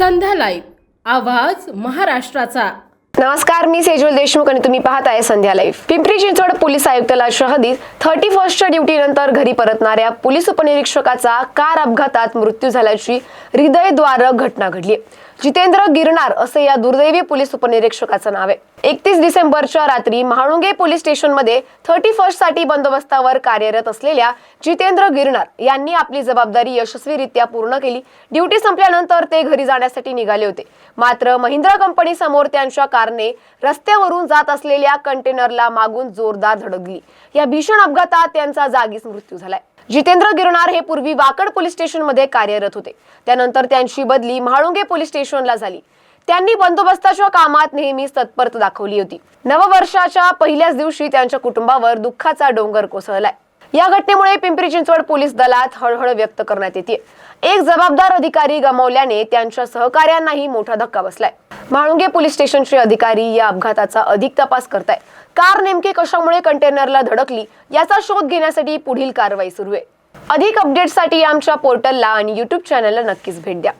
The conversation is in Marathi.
संध्या लाईव्ह आवाज महाराष्ट्राचा. नमस्कार मी सेजुल देशमुख आणि तुम्ही पाहताय संध्या लाईव्ह. पिंपरी चिंचवड पोलीस आयुक्तला शहदीत थर्टी फर्स्टच्या ड्युटीनंतर घरी परतणाऱ्या पोलीस उपनिरीक्षकाचा कार अपघातात मृत्यू झाल्याची हृदयद्वारक घटना घडली आहे. जितेंद्र गिरणार असे या दुर्दैवी पोलीस उपनिरीक्षकाचं नाव आहे. एकतीस डिसेंबरच्या रात्री महाळुंगे पोलीस स्टेशनमध्ये थर्टी फर्स्टसाठी बंदोबस्तावर कार्यरत असलेल्या जितेंद्र गिरणार यांनी आपली जबाबदारी यशस्वीरित्या पूर्ण केली. ड्युटी संपल्यानंतर ते घरी जाण्यासाठी निघाले होते. मात्र महिंद्रा कंपनी समोर त्यांच्या कारने रस्त्यावरून जात असलेल्या कंटेनरला मागून जोरदार धडकली या भीषण अपघातात त्यांचा जागीच मृत्यू झालाय. जितेंद्र गिरणार हे पूर्वी वाकड पोलीस स्टेशनमध्ये कार्यरत होते. त्यानंतर त्यांची बदली म्हाळुंगे पोलीस स्टेशनला झाली. त्यांनी बंदोबस्ताच्या कामात नेहमीच तत्परता दाखवली होती. नववर्षाच्या पहिल्याच दिवशी त्यांच्या कुटुंबावर दुःखाचा डोंगर कोसळलाय. या घटनेमुळे पिंपरी चिंचवड पोलीस दलात हळहळ व्यक्त करण्यात येते एक जबाबदार अधिकारी गमावल्याने त्यांच्या सहकार्यांनाही मोठा धक्का बसलाय. म्हाळुंगे पोलीस स्टेशनचे अधिकारी या अपघाताचा अधिक तपास करताय कार नेमकी कशामुळे कंटेनरला धडकली याचा शोध घेण्यासाठी पुढील कारवाई सुरू आहे. अधिक अपडेटसाठी आमच्या पोर्टलला आणि युट्यूब चॅनलला नक्कीच भेट द्या.